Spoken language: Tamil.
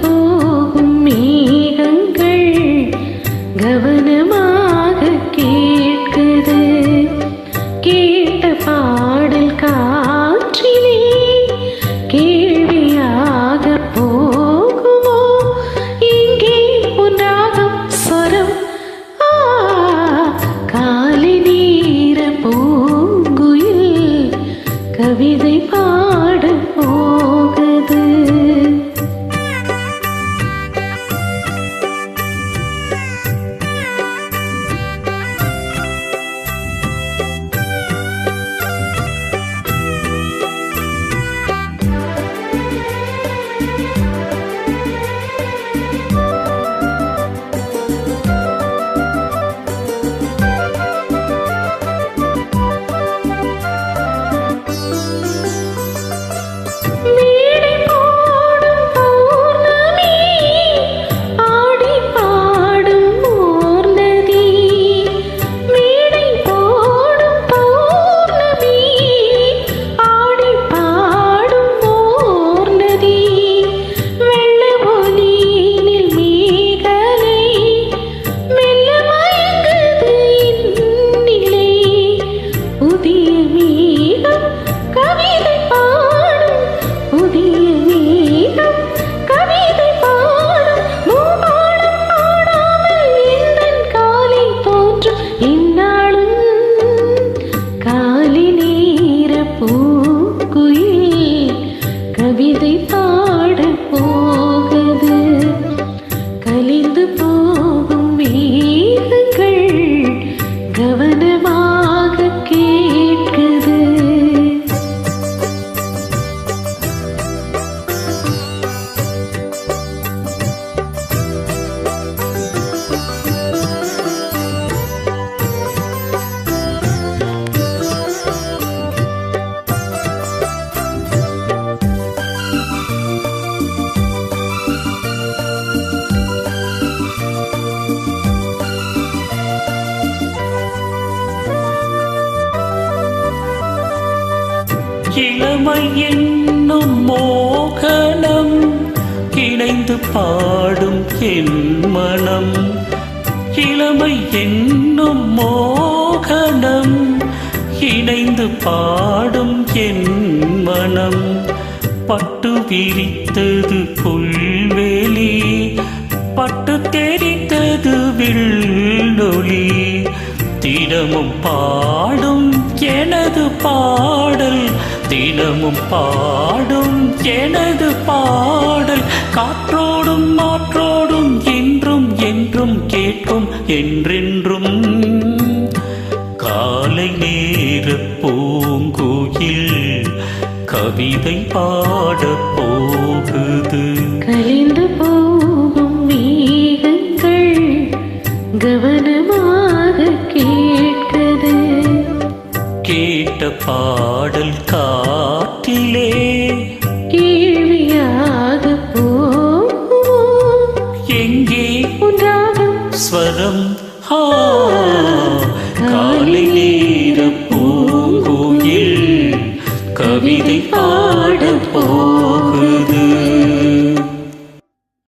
போகும் மேகங்கள் கவனமாக கேட்குது. கேட்ட பாடல் காற்றிலே கேள்வியாக போகுமோ? இங்கே உண்டாகும் சொரம் காலை நீர பூங்குயில் கவிதை பா புதிய கவிதை பா இளமை என்னும் மோகனம் இணைந்து பாடும் என் மனம். இளமை என்னும் மோகனம் இணைந்து பாடும் என் மனம். பட்டு விரித்தது புல்வெளி பட்டு தெரித்தது வில்லொளி தினமும் பாடும் எனது பாடல் தினமும் பாடும் எனது பாடல். காற்றோடும் மாற்றோடும் என்றும் என்றும் கேட்கும் என்றென்றும். காலை நேர பூங்குயில் கவிதை பாடப் போகுது. பாடல் காற்றிலே கேள்வியாக எங்கே? ஸ்வரம் ஆ